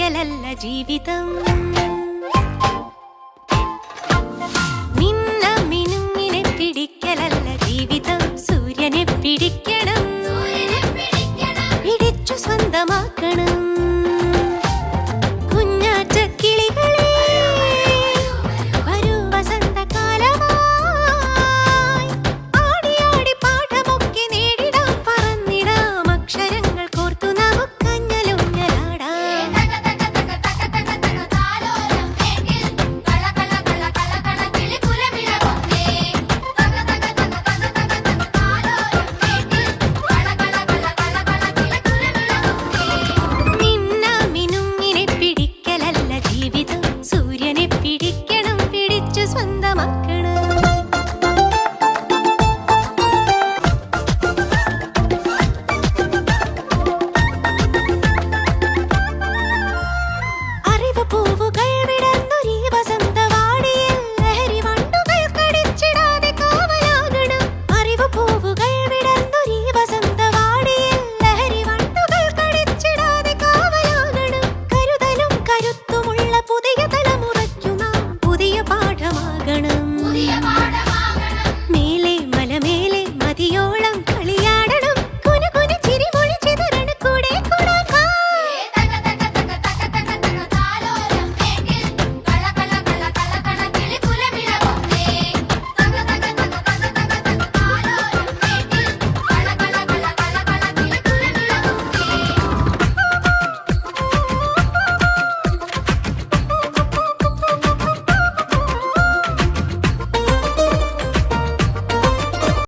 వెన్నెలల్ల జీవితం. Goodbye.